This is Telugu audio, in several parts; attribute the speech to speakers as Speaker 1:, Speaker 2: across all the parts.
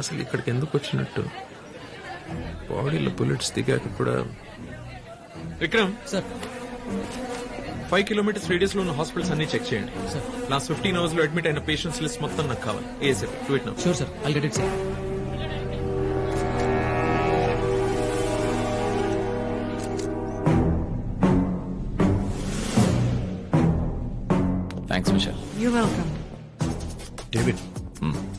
Speaker 1: అసలు ఇక్కడికి ఎందుకు వచ్చినట్టు? బాడీలో బుల్లెట్స్ దిగాక కూడా విక్రమ్.
Speaker 2: సార్.
Speaker 1: ఫైవ్ కిలోమీటర్స్ రేడియస్లో ఉన్న హాస్పిటల్స్ అన్ని చెక్ చేయండి. లాస్ట్ ఫిఫ్టీన్ అవర్స్లో అడ్మిట్ అయిన పేషెంట్స్ లిస్ట్ మొత్తం నాకు కావాలి. ఏ sir do it now
Speaker 2: sure sir I'll get it sir
Speaker 3: thanks Michelle
Speaker 4: you welcome
Speaker 5: David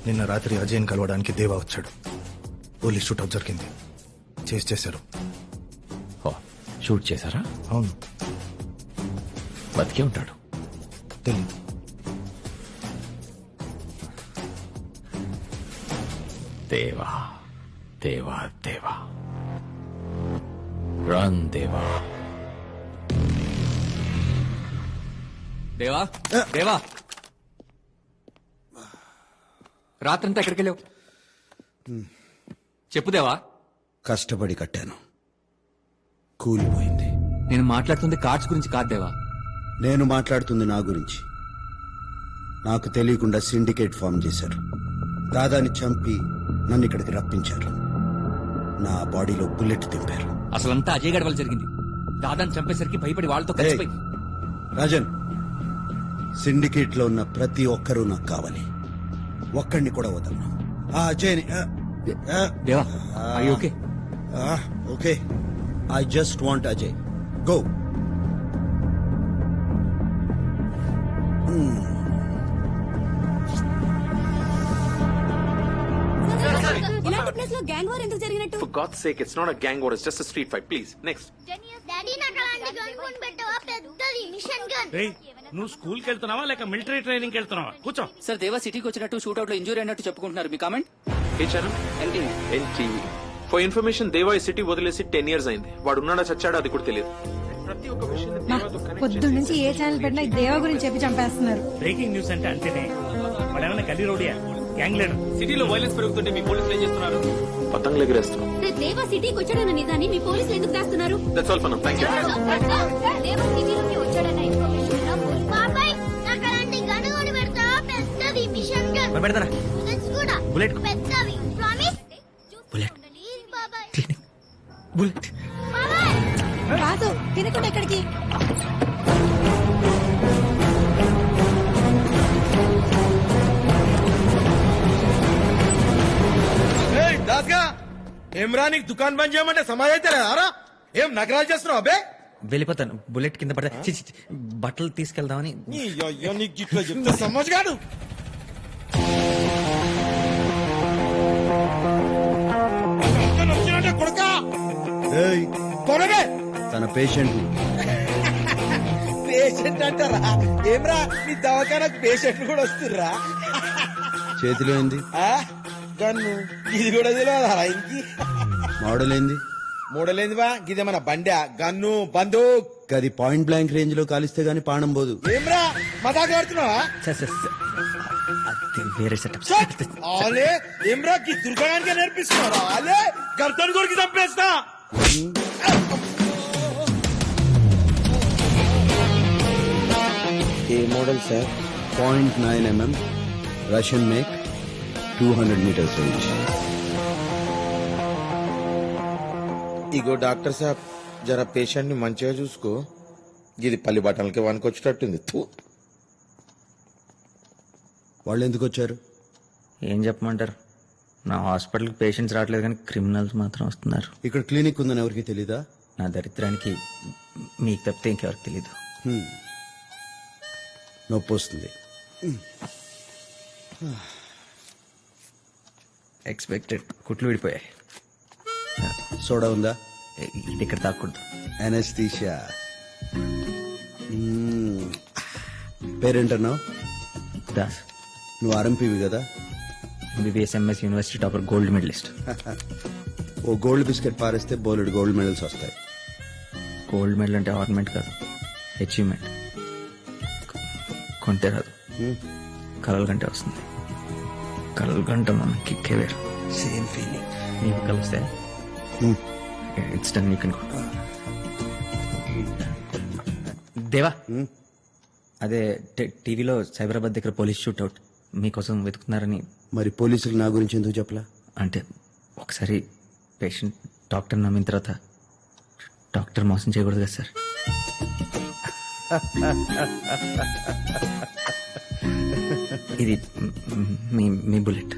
Speaker 5: నిన్న రాత్రి అజయ్ని కలవడానికి దేవా వచ్చాడు. పోలీస్ షూట్అవుట్ జరిగింది. చేసి చేశారు.
Speaker 3: ఓ షూట్ చేశారా?
Speaker 5: అవును.
Speaker 3: బతికే ఉంటాడు.
Speaker 5: తెలియదు
Speaker 3: దేవా దేవా దేవా. రన్ దేవా.
Speaker 2: దేవా దేవా. రాత్రంతా ఎక్కడికి వెళ్ళావు చెప్పు దేవా
Speaker 6: కష్టపడి కట్టాను. కూలిపోయింది.
Speaker 2: నేను మాట్లాడుతుంది కార్డ్స్ గురించి కాదు దేవా.
Speaker 6: నేను మాట్లాడుతుంది నా గురించి. నాకు తెలియకుండా సిండికేట్ ఫామ్ చేశారు. దాదాని చంపి నన్ను ఇక్కడికి రప్పించారు. నా బాడీలో బుల్లెట్ దింపారు
Speaker 2: అసలంతా అజయ్ గడవలు జరిగింది. దాదాని చంపేసరికి భయపడి వాళ్ళతో కలిసిపోయి
Speaker 6: రాజన్ సిండికేట్లో ఉన్న ప్రతి ఒక్కరూ నాకు కావాలి. ఒక్కడిని కూడా వదలను. ఆ అజయ్ని ఆ, ఆ,
Speaker 2: దేవా అయ్యి okay
Speaker 6: I just want Ajay go
Speaker 7: ఇలాంటి ప్లేస్లో గ్యాంగ్ వార్ ఎందుకు జరిగినట్టు?
Speaker 1: For God sake it's not a gang war it's just street fight please next
Speaker 7: daddy నాకు అలాంటి గన్ కొని పెట్టవా పెద్దది మిషన్ గన్
Speaker 8: రేయ్ నువ్వు స్కూల్కి వెళ్తున్నావా లేక మిలిటరీ ట్రైనింగ్ వెళ్తున్నావా? కూర్చో.
Speaker 9: సార్ దేవా సిటీకి వచ్చినట్టు షూట్అవుట్లో ఇంజూరీ అయినట్టు చెప్పుకుంటున్నారు. మీ comment?
Speaker 1: A channel NTV for information Deva ఈ సిటీ వదిలేసి టెన్ ఇయర్స్ అయింది. వాడు ఉన్నాడా చచ్చాడా అది కూడా తెలియదు. ప్రతి ఒక్క విషయం దేవాతో connect
Speaker 4: పొద్దు నుంచి ఏ ఛానల్ పెట్టినా దేవ గురించి చెప్పి చంపేస్తున్నారు.
Speaker 8: బ్రేకింగ్ న్యూస్ అంటే అంతేనే. వాడేమన్నా గల్లీ రోడియా? గ్యాంగ్ లీడర్
Speaker 1: సిటీలో వైలెన్స్ పెరుగుతుంటే మీ పోలీసులు ఏం చేస్తున్నారు? పతంగులు ఎగిరేస్తున్నాం
Speaker 7: రేపు దేవా సిటీకి వచ్చాడన్న నిజాన్ని మీ పోలీసులు ఎందుకు దాస్తున్నారు
Speaker 1: that's all for now thank you
Speaker 7: Deva సిటీలోకి కూడా
Speaker 2: బుల్లెట్ బుల్లెట్
Speaker 7: బాబాయ్.
Speaker 2: బుల్లెట్
Speaker 4: రాదు తినకుండా ఎక్కడికి?
Speaker 10: నీకు దుకాణం బంద్ చేయమంటే సమాజ్ అయితే రారా ఏం నగరాలు చేస్తున్నావు అబ్బే?
Speaker 2: వెళ్ళిపోతాను. బుల్లెట్ కింద పడతా. చి, చి, చి, బట్టలు తీసుకెళ్దామని.
Speaker 10: నీకు చెప్తే సమాజ్ గాడు
Speaker 6: ఏయ్,
Speaker 10: కొనగే
Speaker 6: తన పేషెంట్
Speaker 10: పేషెంట్ అంటారా? ఏమ్రా నీ దవాఖానకు పేషెంట్ కూడా వస్తుర్రా?
Speaker 6: చేతిలో ఏంది?
Speaker 10: ఆ? గన్ను. ఇది కూడా తెలియదా ఇంకి?
Speaker 6: మోడల్ ఏంది?
Speaker 10: మోడల్ ఏంది బా గిదేమన్నా బండా? గన్ను బందూక్.
Speaker 6: అది పాయింట్ బ్లాంక్ రేంజ్లో కాలిస్తే గానీ పానం పోదు.
Speaker 10: ఏమ్రా మదాకి ఆడుతున్నావా?
Speaker 2: వేరే సెటప్
Speaker 10: ఏమ్రా దుర్గానికి నేర్పిస్తున్నారా ఆలే గర్దన్ కొరికి చంపేస్తా. ఏ model sir?
Speaker 6: Point nine MM Russian make two hundred metres range.
Speaker 10: ఇగో డాక్టర్ సాబ్ జర పేషెంట్ని మంచిగా చూసుకో. ఇది పల్లి బట్టలకి వనుకొచ్చేటట్టుంది థూ
Speaker 6: వాళ్ళు ఎందుకు వచ్చారు
Speaker 2: ఏం చెప్పమంటారు? నా హాస్పిటల్కి పేషెంట్స్ రావట్లేదు కానీ క్రిమినల్స్ మాత్రం వస్తున్నారు.
Speaker 6: ఇక్కడ క్లినిక్ ఉందని ఎవరికి తెలీదా?
Speaker 2: నా దరిద్రానికి మీకు తప్పితే ఇంకెవరికి తెలీదు.
Speaker 6: నొప్పి వస్తుంది.
Speaker 2: ఎక్స్పెక్టెడ్ కుట్లు విడిపోయాయి.
Speaker 6: సోడా ఉందా?
Speaker 2: ఇది ఇక్కడ తాకూడదు.
Speaker 6: అనస్థీషియా పేరేంటన్నావు?
Speaker 2: దాస్.
Speaker 6: నువ్వు ఆర్ఎంపీవి కదా?
Speaker 2: MBBS MS university topper gold medalist.
Speaker 6: ఓ గోల్డ్ బిస్కెట్ పారేస్తే బోలెడు గోల్డ్ మెడల్స్ వస్తాయి.
Speaker 2: గోల్డ్ మెడల్ అంటే ఆర్నమెంట్ కాదు అచీవ్మెంట్ కొంటే రాదు. కలల కంటే వస్తుంది. కలల కంటే మనం కిక్కే వేరు.
Speaker 6: సేమ్ ఫీలింగ్
Speaker 2: నీకు కలిస్తే it's done you can go Deva అదే టీవీలో సైబరాబాద్ దగ్గర పోలీస్ షూట్అవుట్ మీకోసం వెతుకుతున్నారని
Speaker 6: మరి పోలీసులు నా గురించి ఎందుకు చెప్పలా?
Speaker 2: అంటే ఒకసారి పేషెంట్ డాక్టర్ నమ్మిన తర్వాత డాక్టర్ మోసం చేయకూడదు కదా సార్. ఇది మ్- మీ bullet.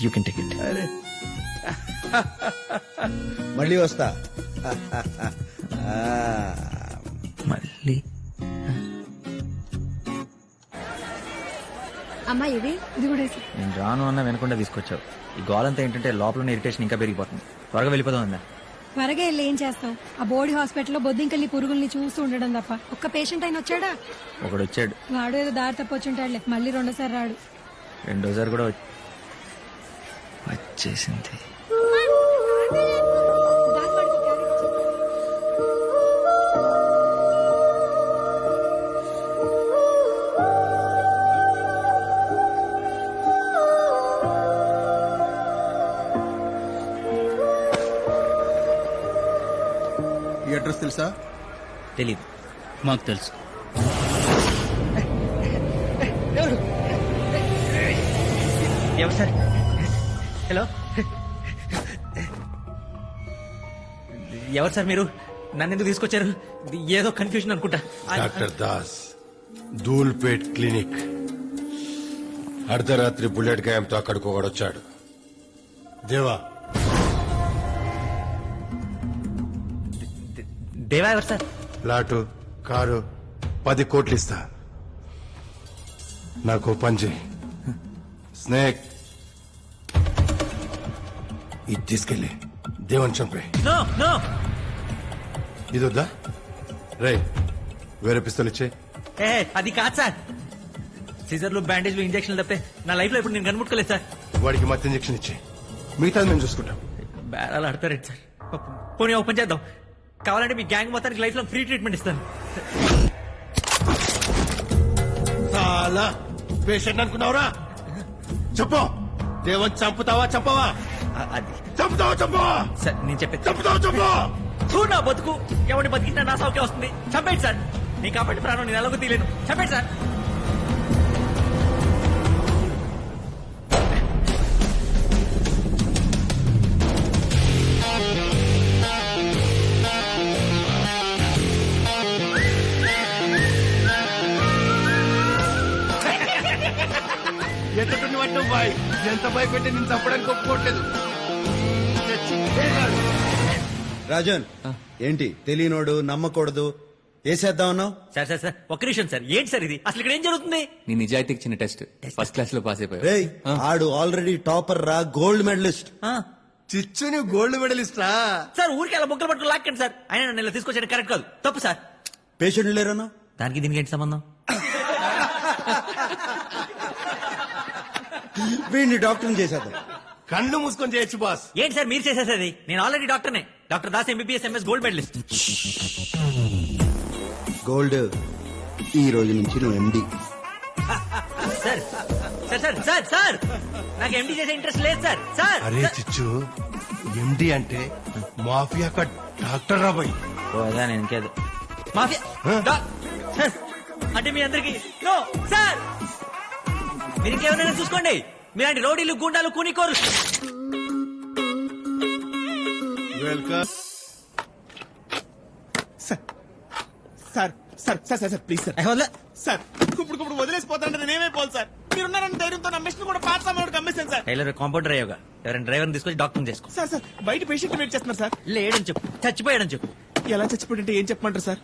Speaker 2: You can take it
Speaker 6: మళ్ళీ వస్తా.
Speaker 4: అమ్మా ఇది? ఇది కూడా వేసి.
Speaker 2: నేను రాను అన్న వినకుండా తీసుకొచ్చావు. ఈ గోలంతా ఏంటంటే లోపల ఇరిటేషన్ ఇంకా పెరిగిపోతుంది. త్వరగా వెళ్ళిపోదాం అందా
Speaker 4: త్వరగా వెళ్ళి ఏం చేస్తాం ఆ బోర్డు హాస్పిటల్లో బొద్దింకల్లి పురుగుల్ని చూస్తూ ఉండడం తప్ప. ఒక్క పేషెంట్ అయిన వచ్చాడా?
Speaker 2: ఒకడు వచ్చాడు
Speaker 4: వాడు ఏదో దారి తప్పొచ్చుంటాడులే. మళ్ళీ రెండోసారి రాడు.
Speaker 2: రెండోసారి కూడా వచ్చి- వచ్చేసింది.
Speaker 6: అడ్రస్ తెలుసా?
Speaker 2: తెలీదు.
Speaker 9: మాకు తెలుసు.
Speaker 2: ఎవరు సార్? హలో? ఎవరు సార్ మీరు? నన్ను ఎందుకు తీసుకొచ్చారు? ఇది ఏదో కన్ఫ్యూజన్ అనుకుంటా.
Speaker 11: Doctor Das Dhoolpet clinic. అర్ధరాత్రి బుల్లెట్ గాయంతో అక్కడికి ఒకడొచ్చాడు దేవా
Speaker 2: దేవా ఎవరు సార్.
Speaker 11: ప్లాటు కారు పది కోట్లు ఇస్తా. నాకు పని చేయి స్నేక్. ఇది తీసుకెళ్ళి దేవన్ చంపే.
Speaker 2: No no.
Speaker 11: ఇది వద్దా రే వేరే పిస్తలు ఇచ్చే
Speaker 2: ఏ అది కాదు సార్. సీజర్లు బ్యాండేజ్లు ఇంజక్షన్లు తప్పితే నా లైఫ్లో ఇప్పుడు నేను కనుముట్టుకోలేదు సార్.
Speaker 11: వాడికి మత్తు ఇంజక్షన్ ఇచ్చే మిగతాది మేము చూసుకుంటాం.
Speaker 2: బేరాలు ఆడతారేంటి సార్? పోనీ ఓపెన్ చేద్దాం. కావాలంటే మీ గ్యాంగ్ మొత్తానికి లైఫ్లో ఫ్రీ ట్రీట్మెంట్ ఇస్తాను.
Speaker 11: చాలా పేషెంట్ అనుకున్నావురా? చెప్పు. దేవన్ చంపుతావా చంపవా?
Speaker 2: అ- అది.
Speaker 11: చంపుతావా చంపవా?
Speaker 2: సార్ నేను చెప్పేది
Speaker 11: చంపుతావా చంపవా?
Speaker 2: చూ నా బతుకు. ఎవరిని బతికినా నా సౌఖ్యం వస్తుంది. చంపేయండి సార్. నీ కాబట్టి ప్రాణం నేను ఎలాగో తీయలేను. చంపేయండి సార్.
Speaker 11: ఎత్తటం పట్టం బాయ్. ఎంత భయపెట్టి నేను చంపడానికి ఒప్పుకోవట్లేదు.
Speaker 6: రాజన్ ఏంటి? తెలియనోడు నమ్మకూడదు. వేసేద్దాం అన్నావు?
Speaker 2: సార్ సార్ సార్ ఒక్క నిమిషం సార్. ఏంటి సార్ ఇది? అసలు ఇక్కడ ఏం జరుగుతుంది?
Speaker 9: నీ నిజాయితీకి చిన్న టెస్ట్. ఫస్ట్ క్లాస్లో పాస్ అయిపోయావు.
Speaker 6: రేయ్ ఆడు ఆల్రెడీ టాపర్ రా గోల్డ్ మెడలిస్ట్
Speaker 2: ఆ,
Speaker 11: చిచ్చు నువ్వు గోల్డ్ మెడలిస్ట్ రా.
Speaker 2: సార్ ఊరికి అలా బుక్కలు పట్టుకుని లాక్కండి సార్. ఆయన నన్ను ఇలా తీసుకొచ్చాడు కరెక్ట్ కాదు. తప్పు సార్.
Speaker 6: పేషెంట్ లేరన్నా?
Speaker 2: దానికి దీనికి ఏంటి సంబంధం?
Speaker 6: వీడిని డాక్టర్ని చేసేద్దాం.
Speaker 11: కళ్ళు మూసుకొని చేయొచ్చు బాస్.
Speaker 2: ఏంటి సార్ మీరు చేసేసేది? నేను already డాక్టర్నే doctor Das MBBS MS gold medalist
Speaker 6: gold ఈ రోజు నుంచి నువ్వు MD
Speaker 2: sir sir sir sir sir! నాకు ఎండి చేసే ఇంట్రెస్ట్ లేదు సార్. సార్
Speaker 11: అరే చిచ్చు ఎండి అంటే మాఫియా కా డాక్టర్ రా బాయ్.
Speaker 2: అదా నేను మాఫియా? డా- సార్, అంటే మీ అందరికి నో సార్! మీరు ఇంకేమైనా చూసుకోండి. మీలాంటి రౌడీలు గుండాలు కూనికోరు.
Speaker 11: Welcome.
Speaker 8: Sir sir sir sir sir please sir. Sir ఇప్పుడు ఇప్పుడు వదిలేసిపోతానంటే నేనేమైపోవాలి సార్? మీరున్నారని ధైర్యంతో నా మిషన్ కూడా పాత సామాన్ అమ్మేశాను సార్.
Speaker 2: టైలర్ కాంపౌండర్ అయ్యోగా ఎవరైనా డ్రైవర్ని తీసుకొచ్చి డాక్టర్ చేసుకో.
Speaker 8: సార్ సార్ బయట పేషెంట్ వెయిట్ చేస్తున్నారు సార్.
Speaker 2: లేడని చెప్పు. చచ్చిపోయాడని చెప్పు.
Speaker 8: ఎలా చచ్చిపోయింటే ఏం చెప్పమంటారు సార్?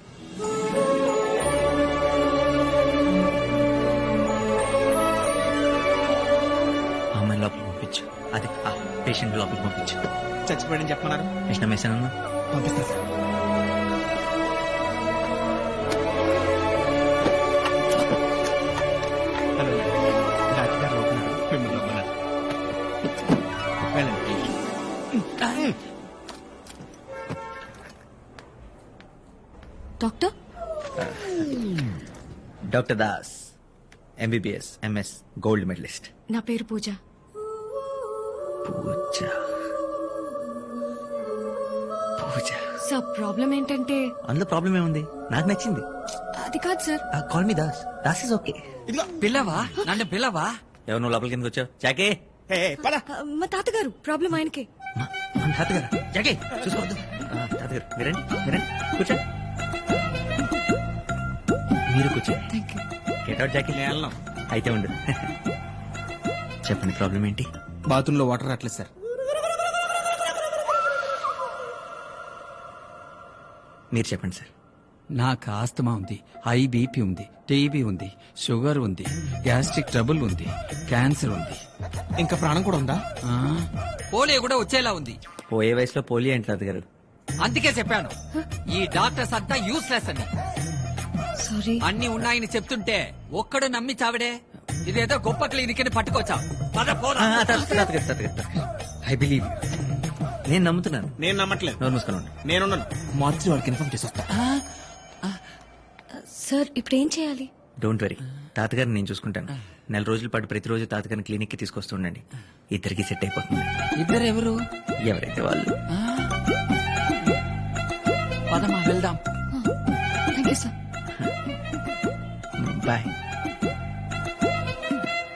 Speaker 2: అదే ఆ పేషెంట్ లోపలికి పంపించు.
Speaker 8: చచ్చిపోయాడని చెప్పమన్నారు.
Speaker 2: కృష్ణ మేసానన్నా
Speaker 8: పంపిస్తా సార్. హలో డాక్టర్ గారు. మిమ్మల్ని. వెళ్ళండి
Speaker 4: doctor?
Speaker 2: Doctor Das MBBS MS gold medallist.
Speaker 4: నా పేరు పూజ.
Speaker 2: పూజ. పూజ.
Speaker 4: సార్ ప్రాబ్లం ఏంటంటే
Speaker 2: అందులో ప్రాబ్లం ఏముంది? నాకు నచ్చింది.
Speaker 4: అది కాదు sir.
Speaker 2: Call me Das. Das is okay
Speaker 9: పిల్లవా? నన్ను పిల్లవా?
Speaker 2: ఎవరు నువ్వు లోపలికి ఎందుకు వచ్చావు? చాకే
Speaker 4: మా తాతగారు ప్రాబ్లం ఆయనకే.
Speaker 2: మా తాతగారు? జాకీ! చూసుకోవద్దు. తాతగారు మీరండి మీరండి కూర్చోండి మీరు కూర్చోండి
Speaker 4: thank you
Speaker 2: get out Jackie. అయితే ఉండు. చెప్పండి ప్రాబ్లం ఏంటి?
Speaker 8: బాత్రూమ్లో వాటర్ రావట్లేదు సార్.
Speaker 2: మీరు చెప్పండి సార్.
Speaker 3: నాకు ఆస్తమా ఉంది హై బీపీ ఉంది టీబీ ఉంది షుగర్ ఉంది గ్యాస్ట్రిక్ ట్రబుల్ ఉంది క్యాన్సర్ ఉంది.
Speaker 8: ఇంకా ప్రాణం కూడా ఉందా?
Speaker 3: ఆ, పోలియో కూడా వచ్చేలా ఉంది.
Speaker 2: పోయే వయసులో పోలియో ఏంటి తాతగారు
Speaker 3: అందుకే చెప్పాను ఈ డాక్టర్స్ అంతా యూస్లెస్ అని.
Speaker 4: సారీ.
Speaker 3: అన్ని ఉన్నాయని చెప్తుంటే ఒక్కడు నమ్మి చావిడే. ఇదేదో గొప్ప క్లినిక్ అని పట్టుకొచ్చా. పద పోరా
Speaker 2: తాతగారు తాతగారు ఐ బిలీవ్ నేను నమ్ముతున్నాను.
Speaker 8: నేను నమ్మట్లేదు.
Speaker 2: నోరు మూసుకొని ఉండు.
Speaker 8: నేనున్నాను. మార్చి వాడికి ఇన్ఫార్మ్ చేసి వస్తా.
Speaker 4: సార్ ఇప్పుడు ఏం చేయాలి?
Speaker 2: డోంట్ వరీ తాతగారిని నేను చూసుకుంటాను. నెల రోజుల పాటు ప్రతిరోజు తాతగారిని క్లినిక్కి తీసుకొస్తూ ఉండండి. ఇద్దరికి సెట్ అయిపోతుంది.
Speaker 3: ఇద్దరు ఎవరు?
Speaker 2: ఎవరైతే వాళ్ళు.
Speaker 3: పదమా వెళ్దాం.
Speaker 4: Thank you sir
Speaker 2: bye